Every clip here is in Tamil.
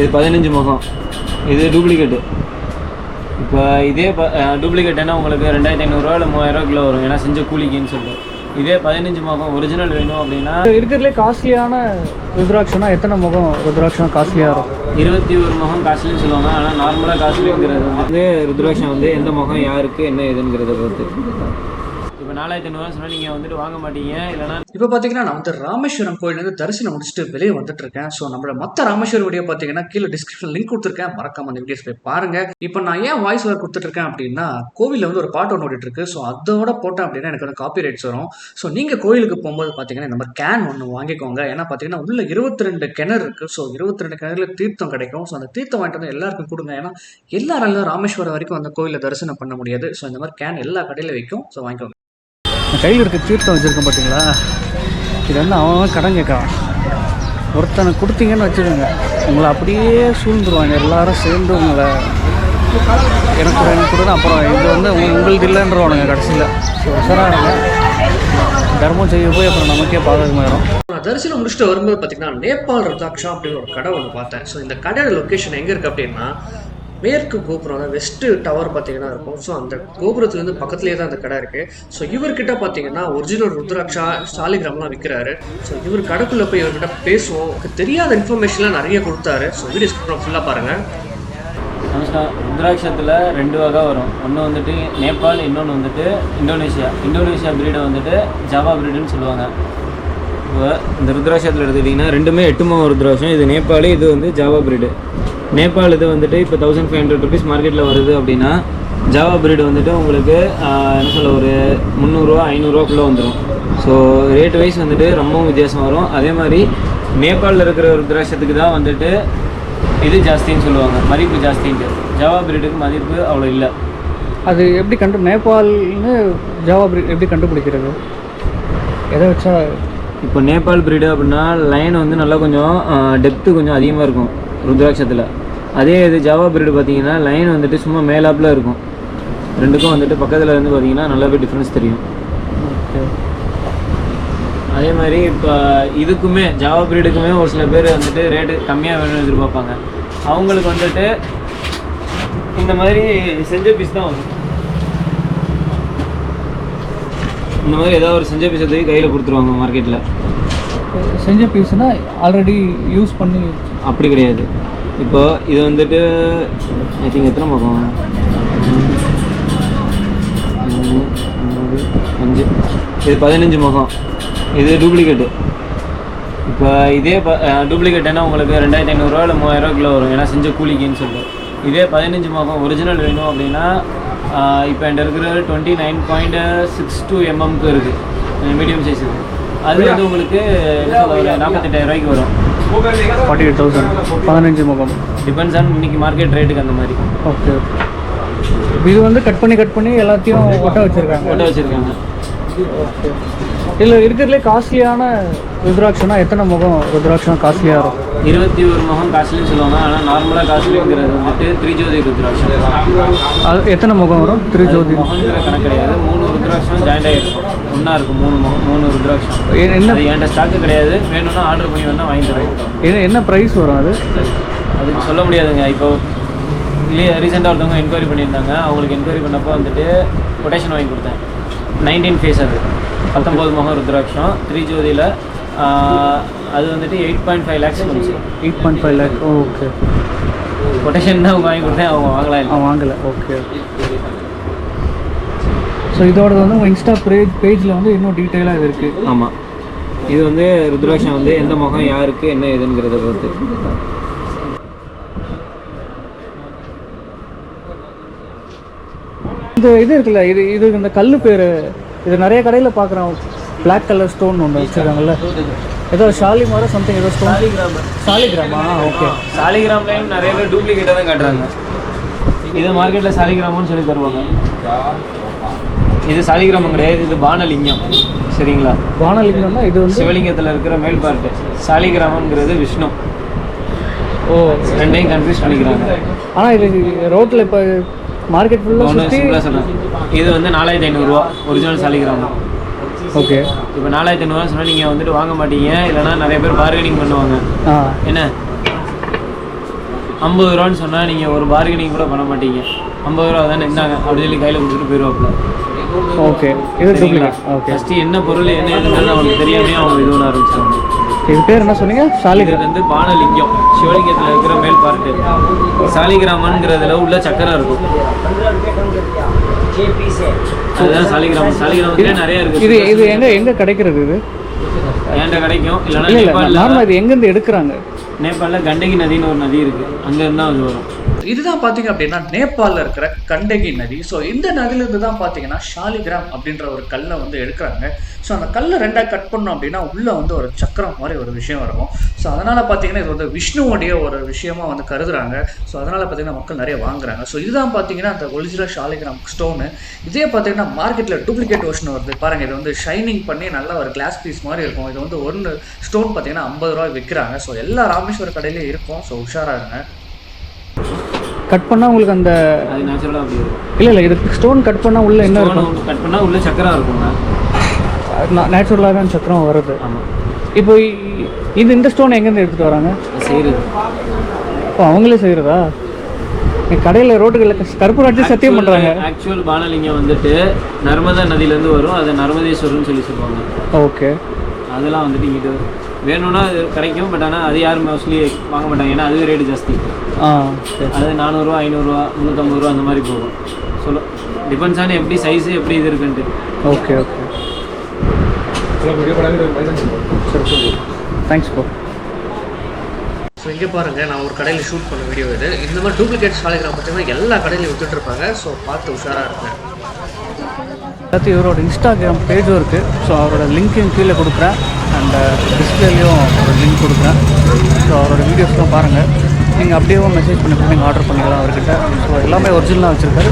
இது பதினஞ்சு முகம். இது டூப்ளிகேட்டு இப்போ இதே டூப்ளிகேட்னா உங்களுக்கு ரெண்டாயிரத்தி ஐநூறுரூவா இல்லை கிலோ வரும். ஏன்னா செஞ்ச கூலிக்குன்னு சொல்லிட்டு. இதே பதினஞ்சு முகம் ஒரிஜினல் வேணும் அப்படின்னா இருக்கிறதுலே காஸ்ட்லியான ருத்ராட்சம்னா எத்தனை முகம் ருத்ராட்சம் காஸ்ட்லியாக இருக்கும்? இருபத்தி ஒரு முகம் காஸ்ட்லின்னு சொல்லுவாங்க. ஆனால் நார்மலாக காஸ்ட்லிங்கிறது வந்து ருத்ராட்சம் வந்து எந்த முகம் யாருக்கு என்ன ஏதுங்கிறத பொறுத்து. இப்போ நாலாயிரத்தி ஐநூறுவா சொன்னால் நீங்கள் வந்துட்டு வாங்க மாட்டீங்க. இல்லைன்னா இப்போ பார்த்தீங்கன்னா நான் வந்து ராமேஸ்வரம் கோயிலேருந்து தரிசனம் முடிச்சுட்டு வெளியே வந்துட்டு இருக்கேன். ஸோ நம்மளோட மற்ற ராமேஸ்வரம் வீடியோ பார்த்தீங்கன்னா கீழே டிஸ்கிரிப்ஷன் லிங்க் கொடுத்துருக்கேன். மறக்காம அந்த வீடியோஸ் போய் பாருங்க. இப்போ நான் ஏன் வாய்ஸ் ஓவர் கொடுத்துட்டு இருக்கேன் அப்படின்னா கோவிலில் வந்து ஒரு பாட்டு ஒன்று ஓடிட்டு இருக்கு. ஸோ அதோட போட்டேன் அப்படின்னா எனக்கு வந்து காப்பி ரைட்ஸ் வரும். ஸோ நீங்கள் கோயிலுக்கு போகும்போது பார்த்தீங்கன்னா இந்த மாதிரி கேன் ஒன்று வாங்கிக்கோங்க. ஏன்னா பார்த்தீங்கன்னா உள்ள இருபத்தி ரெண்டு கிணறு இருக்கு. ஸோ இருபத்தி ரெண்டு கிணறுல தீர்த்தம் கிடைக்கும். ஸோ அந்த தீர்த்தம் வாங்கிட்டு வந்து எல்லாருக்கும் கொடுங்க. ஏன்னா எல்லாராலும் ராமேஸ்வரம் வரைக்கும் அந்த கோயிலில் தரிசனம் பண்ண முடியாது. ஸோ இந்த மாதிரி கேன் எல்லா கடையில் வைக்கும். ஸோ வாங்கிக்கோங்க. கையில் இருக்க தீர்த்தம் வச்சுருக்கேன் பார்த்தீங்களா இது வந்து அவன் கடன் கேட்குறான். ஒருத்தனை கொடுத்தீங்கன்னு வச்சுக்கோங்க. உங்களை அப்படியே சூழ்ந்துருவாங்க. எல்லாரும் சேர்ந்து உங்களை எனக்கு எனக்கு கூட அப்புறம் இது வந்து உங்களுக்கு இல்லைன்றவானுங்க கடைசியில். ஸோ உஷாராக இருங்க. தர்மம் செய்ய போய் அப்புறம் நமக்கே பாதகமாயிரும். நான் தரிசனம் முடிச்சுட்டு வரும்போது பார்த்தீங்கன்னா நேபாள் ரதாக்ஷா அப்படின்னு ஒரு கடை ஒன்று பார்த்தேன். ஸோ இந்த கடையோட லொக்கேஷன் எங்கே இருக்குது அப்படின்னா மேற்கு கோபுரம் அதாவது வெஸ்ட் டவர் பார்த்தீங்கன்னா இருக்கும். ஸோ அந்த கோபுரத்துலேருந்து வந்து பக்கத்துலேயே தான் அந்த கடை இருக்குது ஸோ இவர்கிட்ட பார்த்தீங்கன்னா ஒரிஜினல் ருத்ராட்சா சாலிகிராம்லாம் விற்கிறாரு ஸோ இவர் கடைக்குள்ளே போய் இவர்கிட்ட பேசுவோம். எனக்கு தெரியாத இன்ஃபர்மேஷன்லாம் நிறைய கொடுத்தாரு. ஸோ வீடியோஸ் ஃபுல்லாக பாருங்கள் நமஸ்கார். ருத்ராட்சத்தில் ரெண்டு வகை வரும். ஒன்று வந்துட்டு நேபாள் இன்னொன்று வந்துட்டு இந்தோனேஷியா. இந்தோனேஷியா பிரீடை வந்துட்டு ஜாவா பிரீடுன்னு சொல்லுவாங்க. இப்போ இந்த ருத்ராட்சத்தில் எடுத்துக்கிட்டிங்கன்னா ரெண்டுமே எட்டு மாவு ருத்ராட்சம் இது நேபாளி இது வந்து ஜாவா பிரீடு நேபாள் இது வந்துட்டு இப்போ தௌசண்ட் ஃபைவ் ஹண்ட்ரட் ருபீஸ் மார்க்கெட்டில் வருது அப்படின்னா ஜாவா பிரீடு வந்துட்டு உங்களுக்கு என்ன சொல்ல ஒரு முந்நூறுரூவா ஐநூறுரூவாக்குள்ளே வந்துடும் ஸோ ரேட் வைஸ் வந்துட்டு ரொம்பவும் வித்தியாசம் வரும். அதே மாதிரி நேபாளில் இருக்கிற ருத்ராட்சத்துக்கு தான் வந்துட்டு இது ஜாஸ்தின்னு சொல்லுவாங்க. மதிப்பு ஜாஸ்தின்ட்டு. ஜாவா பிரீடுக்கு மதிப்பு அவ்வளோ இல்லை. அது எப்படி கண்டு நேபாள்னு ஜாவா எப்படி கண்டுபிடிக்கிறது? எதை வச்சா இப்போ நேபாள் பிரீடு அப்படின்னா லைன் வந்து நல்லா கொஞ்சம் டெப்த்து கொஞ்சம் அதிகமாக இருக்கும் ருத்ராட்சத்தில். அதே இது ஜாவா பிரீடு பார்த்தீங்கன்னா லைன் வந்துட்டு சும்மா மேலாப்பில் இருக்கும். ரெண்டுக்கும் வந்துட்டு பக்கத்தில் இருந்து பார்த்தீங்கன்னா நல்லாவே டிஃப்ரென்ஸ் தெரியும். அதே மாதிரி இப்போ இதுக்குமே ஜாவா பிரீடுக்குமே ஒரு சில பேர் வந்துட்டு ரேட்டு கம்மியாக வேணும்னு எதிர்பார்ப்பாங்க. அவங்களுக்கு வந்துட்டு இந்த மாதிரி செஞ்ச பீஸ் தான் வரும். இந்த மாதிரி ஏதாவது ஒரு செஞ்ச பீஸ் தூக்கி கையில் கொடுத்துருவாங்க மார்க்கெட்டில் செஞ்ச பீஸ்னா ஆல்ரெடி யூஸ் பண்ணி அப்படி கிடையாது. இப்போ இது வந்துட்டு ஐ திங்க் எத்தனை நாலு, அஞ்சு. இது பதினஞ்சு முகம். இது டூப்ளிகேட்டு இப்போ இதே டூப்ளிகேட்னா உங்களுக்கு ரெண்டாயிரத்தி ஐநூறுரூவா இல்லை மூவாயிரரூவா கிலோ வரும். ஏன்னா செஞ்ச கூலிக்குன்னு சொல்லிட்டு. இதே பதினஞ்சு முகம் ஒரிஜினல் வேணும் அப்படின்னா இப்போ என்கிட்ட இருக்கிற twenty nine point six two எம்எம்க்கு இருக்குது மீடியம் சைஸ் அது வந்து உங்களுக்கு ஒரு நாற்பத்தெட்டாயிரம் ரூபாய்க்கு வரும். ஃபார்ட்டி எயிட் தௌசண்ட் பதினஞ்சு முகம். டிபெண்ட்ஸ் ஆன் இன்னைக்கு மார்க்கெட் ரேட்டுக்கு அந்த மாதிரி. ஓகே இது வந்து கட் பண்ணி கட் பண்ணி எல்லாத்தையும் ஒட்ட வச்சுருக்காங்க. போட்டோ வச்சுருக்காங்க. இதில் இருக்கிறதுலே காஸ்ட்லியான ருத்ராட்சம்னா எத்தனை முகம் ருத்ராட்சம் காஸ்ட்லியாக இருக்கும்? இருபத்தி ஒரு முகம் காஸ்ட்லின்னு சொல்லுவாங்க. ஆனால் நார்மலாக காஸ்ட்லிங்கிறது வந்துட்டு த்ரீஜோதி ருத்ராட்சம். அது எத்தனை முகம் வரும்? திருஜோதி. முகங்கிற கணக்கு கிடையாது. மூணு ருத்ராட்சம் ஜாயிண்ட் ஆகிருக்கும் ஒன்றா இருக்கும். மூணு முகம் மூணு ருத்ராட்சம். என்ன அது என்கிட்ட ஸ்டாக்கு கிடையாது. வேணும்னா ஆர்டர் பண்ணி வேணால் வாங்கி. தரேன் என்ன- என்ன ப்ரைஸ் வரும் அது? அதுக்கு சொல்ல முடியாதுங்க. இப்போ இல்லையே ரீசெண்டாக ஒருத்தவங்க என்கொயரி பண்ணியிருந்தாங்க. அவங்களுக்கு என்கொயரி பண்ணப்போ வந்துட்டு கொட்டேஷன் வாங்கி கொடுத்தேன். நைன்டீன் ஃபேஸ் அது. பத்தொம்போது முகம் ருத்ராட்சம் த்ரீ ஜோதியில் அது வந்துட்டு எயிட் பாயிண்ட் ஃபைவ் லேக்ஸ் வந்துச்சு. Eight point five lakh okay. Quotation தான் அவங்க வாங்கி கொடுத்தேன் அவங்க வாங்கலாம் இல்லை. அவன் வாங்கலை ஓகே ஸோ இதோட வந்து உங்கள் இன்ஸ்டா பேஜ் பேஜில் வந்து இன்னும் டீட்டெயிலாக இது இருக்குது ஆமாம் இது வந்து ருத்ராட்சம் வந்து எந்த முகம் யாருக்கு என்ன ஏதுங்கிறத பொறுத்து. இந்த இது இருக்குல்ல இது இது இந்த கல் பேர் இது நிறைய கடையில் பார்க்குறோம் Black கலர் ஸ்டோன் ஒன்று வச்சுருக்காங்கல்ல. ஏதோ ஷாலிமாரோ சம்திங் ஏதோ ஸ்டோன் சாலிகிராமா ஓகே சாலிகிராம்லையும் நிறைய பேர் டூப்ளிகேட்டாக தான் காட்டுறாங்க. இது மார்க்கெட்டில் சாலிகிராமம்னு சொல்லி தருவாங்க. இது சாலிகிராமம் கிடையாது இது பானலிங்கம் சரிங்களா? வானலிங்கம்னா இது வந்து சிவலிங்கத்தில் இருக்கிற மேல் பார்ட்டு சாலிகிராமம்ங்கிறது விஷ்ணு. ஓ. ரெண்டையும் கன்ஃபியூஸ் பண்ணிக்கிறாங்க. ஆனால் இது ரோட்டில் இப்போ மார்க்கெட் ஃபுல்லாக ஒன்று சிம்பிளாக சொல்கிறேன் இது வந்து நாலாயிரத்தி ஐநூறுரூவா ஒரிஜினல் சாலிகிராமம் ஓகே. இப்போ நாலாயிரத்தி ஐநூறுவா சொன்னால் நீங்கள் வந்துட்டு வாங்க மாட்டீங்க இல்லைன்னா நிறைய பேர் பார்கெனிங் பண்ணுவாங்க. என்ன? ஐம்பது ரூபான்னு சொன்னால் நீங்கள் ஒரு பார்கெனிங் கூட பண்ண மாட்டீங்க. ஐம்பது ரூபா தானே இந்தாங்க அப்படி சொல்லி கையில் கொடுத்துட்டு போயிடுவாப்புல ஓகே. இது ஓகே. ஃபஸ்ட்டு என்ன பொருள் என்ன எதுனாலும் அவங்களுக்கு தெரியாமே அவங்க இது பண்ண ஆரம்பிச்சிட்டாங்க இது பேர் என்ன சொன்னீங்க? இது வந்து பானலிங்கம். சிவலிங்கத்தில் இருக்கிற மேல் பார்ட்டு சாலிகிராமன்ங்கிறதுல உள்ள சக்கரம் இருக்கும். அதுதான் சாலிகிராமம். சாலிகிராமத்துல நிறைய இருக்கு. இது இது எங்க எங்க கிடைக்கிறது இது? என்கிட்ட கிடைக்கும். இல்லைன்னா இது எங்க இருந்து எடுக்கிறாங்க? நேபாளில் கண்டகி நதின்னு ஒரு நதி இருக்கு. அங்க இருந்தா அது வரும். இதுதான் பாத்தீங்க அப்படின்னா நேபாளில் இருக்கிற கண்டகி நதி. ஸோ இந்த நதியிலிருந்து தான் பார்த்தீங்கன்னா ஷாலிகிராம் அப்படின்ற ஒரு கல்லை வந்து எடுக்கிறாங்க. ஸோ அந்த கல்லை ரெண்டாக கட் பண்ணோம் அப்படின்னா உள்ள வந்து ஒரு சக்கரம் மாதிரி ஒரு விஷயம் இருக்கும் ஸோ அதனால பார்த்தீங்கன்னா இது வந்து விஷ்ணுவோடைய ஒரு விஷயமா வந்து கருதுறாங்க. ஸோ அதனால பார்த்தீங்கன்னா மக்கள் நிறைய வாங்குறாங்க. ஸோ இதுதான் பார்த்தீங்கன்னா அந்த ஒரிஜினல் ஷாலிகிராம் ஸ்டோனு இதே பார்த்தீங்கன்னா மார்க்கெட்டில் டூப்ளிகேட் ஓஷன் வருது. பாருங்க இது வந்து ஷைனிங் பண்ணி நல்ல ஒரு கிளாஸ் பீஸ் மாதிரி இருக்கும். இது வந்து ஒன்று ஸ்டோன் பார்த்தீங்கன்னா ஐம்பது ரூபாய் விற்கிறாங்க. ஸோ எல்லா ராமேஸ்வர கடையிலையும் இருக்கும். ஸோ உஷாராக இருங்க. கட் பண்ணால் உங்களுக்கு அந்த அது நேச்சுரலாக அப்படி இருக்கும் இல்லை இல்லை இது ஸ்டோன் கட் பண்ணால் உள்ள என்ன இருக்கும்? கட் பண்ணா உள்ள சக்கரம் இருக்குங்க நேச்சுரலாக தான் சக்கரம் வருது. ஆமா. இப்போ இது இந்த ஸ்டோன் எங்கேருந்து எடுத்துகிட்டு வராங்க? செய்யுது இப்போ அவங்களே செய்கிறதா என் கடையில் ரோட்டுகளில் கருப்பு ராட்சி சத்தியம் பண்ணுறாங்க ஆக்சுவல் பானலிங்கம் வந்துட்டு நர்மதா நதியிலேருந்து வரும். அதை நர்மதேஸ்வரர்னு சொல்லி சொல்லுவாங்க. ஓகே. அதெல்லாம் வந்துட்டு இங்கிட்டு வேணும்னா அது கிடைக்கும் பட் ஆனால் அது யாரும் மோஸ்ட்லி வாங்க மாட்டாங்க. ஏன்னா அதுவே ரேட்டு ஜாஸ்தி. ஆ சரி. அது நானூறுரூவா ஐநூறுரூவா முந்நூற்றம்பது ரூபா அந்த மாதிரி போகும். சொல்ல டிபெண்ட்ஸ் ஆன எப்படி சைஸு எப்படி இது இருக்குன்ட்டு. ஓகே ஓகே சரி தேங்க்ஸ் ப்ரோ ஸோ இங்கே பாருங்கள் நான் ஒரு கடையில் ஷூட் பண்ண வீடியோ இது. இந்த மாதிரி டூப்ளிகேட் சாலிகிராம் பார்த்தீங்கன்னா எல்லா கடையிலையும் வித்துட்டு இருப்பாங்க. ஸோ பார்த்து உஷாராக இருப்பேன் அடுத்து இவரோட இன்ஸ்டாகிராம் பேஜும் இருக்குது ஸோ அவரோட லிங்க்கையும் கீழே கொடுக்குறேன். அண்ட் டிஸ்பிளேலையும் ஒரு லிங்க் கொடுக்குறேன். ஸோ அவரோட வீடியோஸ்லாம் பாருங்கள் நீங்கள் அப்படியே மெசேஜ் பண்ணி கூட நீங்கள் ஆர்டர் பண்ணிக்கலாம் அவர்கிட்ட. ஸோ எல்லாமே ஒரிஜினலாக வச்சுருக்காரு.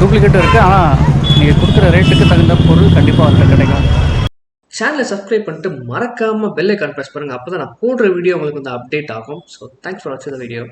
டூப்ளிகேட்டும் இருக்குது ஆனால் நீங்கள் கொடுக்குற ரேட்டுக்கு தகுந்த பொருள் கண்டிப்பாக அவர்கிட்ட கிடைக்கும். சேனலை சப்ஸ்கிரைப் பண்ணிட்டு மறக்காமல் பெல்லை கான்ஃபரன்ஸ் பண்ணுங்கள் அப்போ தான் நான் போடுற வீடியோ உங்களுக்கு வந்து அப்டேட் ஆகும். ஸோ தேங்க்ஸ் ஃபார் வாட்சிங் த வீடியோ